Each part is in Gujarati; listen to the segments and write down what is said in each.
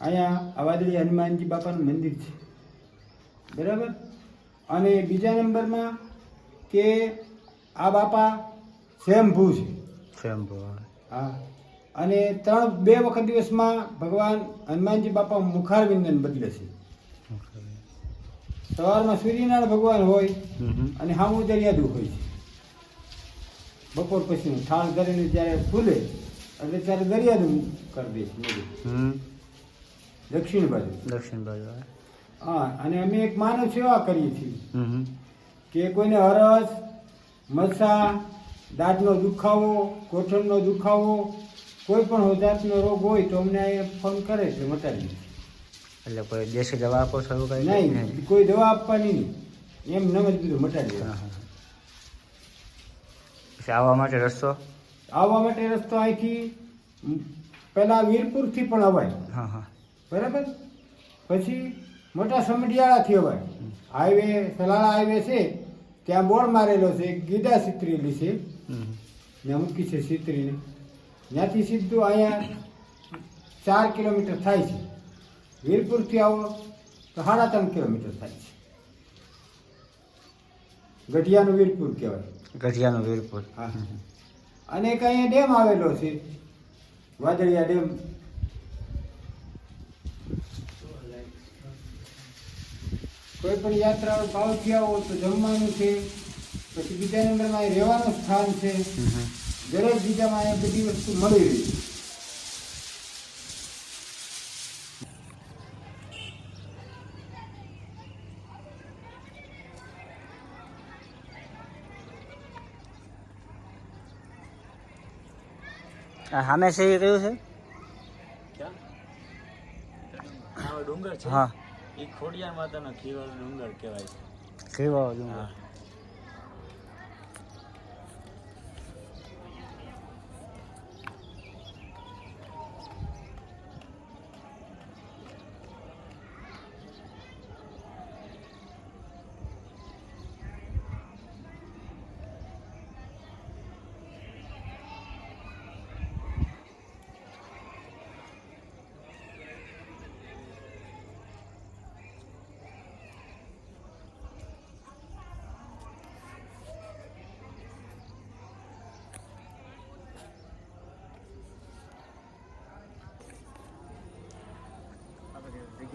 અહીંયા અવાદળી હનુમાનજી બાપાનું મંદિર છે. બરાબર? અને બીજા નંબરમાં કે આ બાપા સ્વયંભૂ છે. સ્વયંભૂ હા. અને ત્રણ બે વખત દિવસમાં ભગવાન હનુમાનજી બાપા મુખારવિંદન બદલે છે. સવારમાં સૂર્યનારાયણ ભગવાન હોય અને હામું દરિયાદુ હોય છે. બપોર પછીનું થાળ કરીને જ્યારે ફૂલે એટલે ત્યારે દરિયાદુ કરી દે છે દક્ષિણ બાજુ. દક્ષિણ બાજુ હા. અને અમે એક માનવ સેવા કરીએ છીએ કે કોઈને હરસ મસા દાંતનો દુખાવો કોઠણનો દુખાવો કોઈ પણ જાતનો રોગ હોય તો અમને એ ફોન કરે છે મટાડી. એટલે કોઈ દેશી દવા આપો છો એવું કંઈ? નહીં કોઈ દવા આપવાની નહીં. એમ નમ જ બધું મટાડી. પછી આવવા માટે રસ્તો? આવવા માટે રસ્તો અહીંથી પહેલાં વીરપુરથી પણ અવાય. હા હા. બરાબર? પછી મોટા સમઢિયાળાથી અવાય. હાઈવે સલાળા હાઈવે છે. ત્યાં બોર્ડ મારેલો છે ગીદા સિત્રેલી છે. ને મૂકી છે સિત્રીને ત્યાંથી સીધું અહીંયા ચાર કિલોમીટર થાય છે. વીરપુરથી આવો તો સાડા ત્રણ કિલોમીટર થાય છે. ગઢિયાનું વીરપુર કહેવાય. ગઢિયાનું વીરપુર. હા. અને એક અહીંયા ડેમ આવેલો છે વાદળિયા ડેમ. કોઈ પણ યાત્રા ભાવ થયા હોય તો જમવાનું છે પછી બીજા નંબરમાં અહીં રહેવાનું સ્થાન છે. દરેક બીજામાં અહીંયા બધી વસ્તુ મળી રહી છે. આ સામે છે એ કયું છે? આ ડુંગર છે? હા. એ ખોડિયાર માતાનો ખીવાળો ડુંગર કહેવાય છે. ખીવાળો ડુંગર.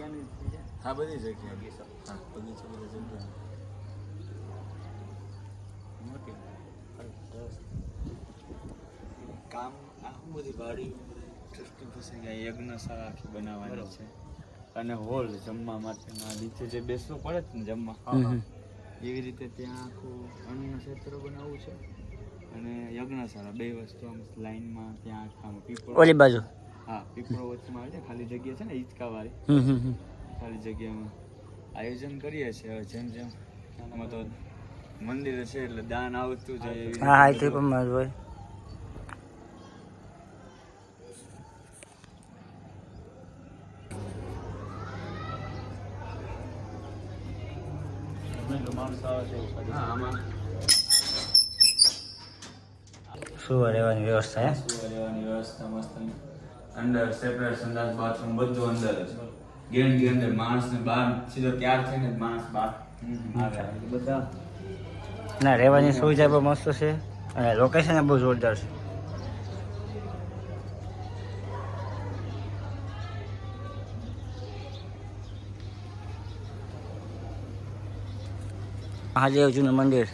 હા. હા બધી જગ્યા હા બગીચો બધી જગ્યા મોટી કામ આખું બધી વાડી ટ્રસ્ટી પાસે ગયા યજ્ઞશાળા આખી બનાવવાની છે. અને હોલ જમવા માટેના નીચે જે બેસવું પડે જ ને જમવા. એવી રીતે ત્યાં આખું અન્ન ક્ષેત્ર બનાવવું છે. અને યજ્ઞશાળા બે વસ્તુ આમ લાઈનમાં ત્યાં આખા પીપળો ઓલી બાજુ. હા. પીપળો વચ્ચેમાં આવે છે ખાલી જગ્યા છે ને હિંચકાવાળી. ખાલી જગ્યામાં આયોજન કરીએ છીએ હવે જેમ જેમ. આમાં તો મંદિર છે એટલે દાન આવતું જાય હા એ પણ તો હોય. શું રહેવાની વ્યવસ્થા સુવા રહેવાની વ્યવસ્થા મસ્ત. અંદર સેપરેટ સંડાસ બાથરૂમ બધું અંદર જ. ગેરંટી અંદર માણસને બહાર સીધો ત્યાર થઈને જ માણસ બહાર આવે. બધા. ના રહેવાની સુવિધા બહુ મસ્ત છે અને લોકેશન બહુ જોરદાર છે. મહાદેવજીનું મંદિર.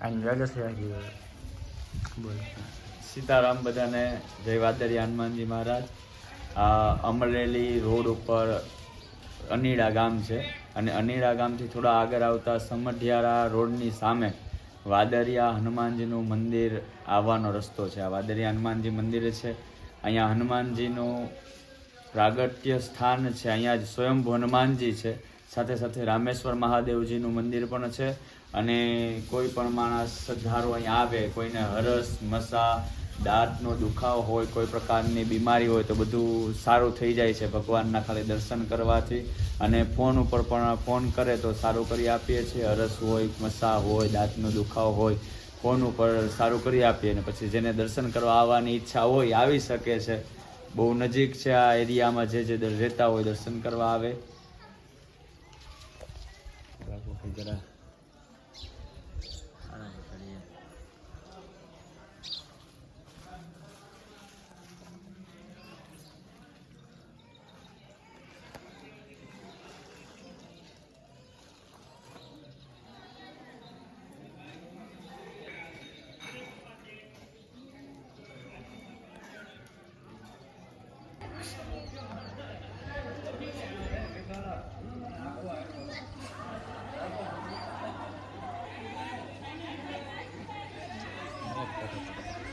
રજા છે હજી બોલો. સીતારામ બધાને જય વાદરિયા હનુમાનજી મહારાજ. અમરેલી રોડ ઉપર અનીડા ગામ છે અને અનીડા ગામથી થોડા આગળ આવતા સમઢિયારા રોડની સામે વાદરિયા હનુમાનજીનું મંદિર આવવાનો રસ્તો છે. આ વાદરિયા હનુમાનજી મંદિર છે. અહીંયા હનુમાનજીનું પ્રાગટ્ય સ્થાન છે. અહીંયા જ સ્વયંભૂ હનુમાનજી છે. સાથે સાથે રામેશ્વર મહાદેવજીનું મંદિર પણ છે. અને કોઈ પણ માણસ શ્રદ્ધાળુ અહીંયા આવે, કોઈને હરસ, મસા, દાંતનો દુખાવો હોય, કોઈ પ્રકારની બીમારી હોય, તો બધું સારું થઈ જાય છે ભગવાનના ખાલી દર્શન કરવાથી. અને ફોન ઉપર પણ ફોન કરે તો સારું કરી આપીએ છીએ. હરસ હોય, મસા હોય, દાંતનો દુખાવો હોય, ફોન ઉપર સારું કરી આપીએ અને પછી જેને દર્શન કરવા આવવાની ઈચ્છા હોય, આવી શકે છે. બહુ નજીક છે આ એરિયામાં જે જે રહેતા હોય, દર્શન કરવા આવે. Oh,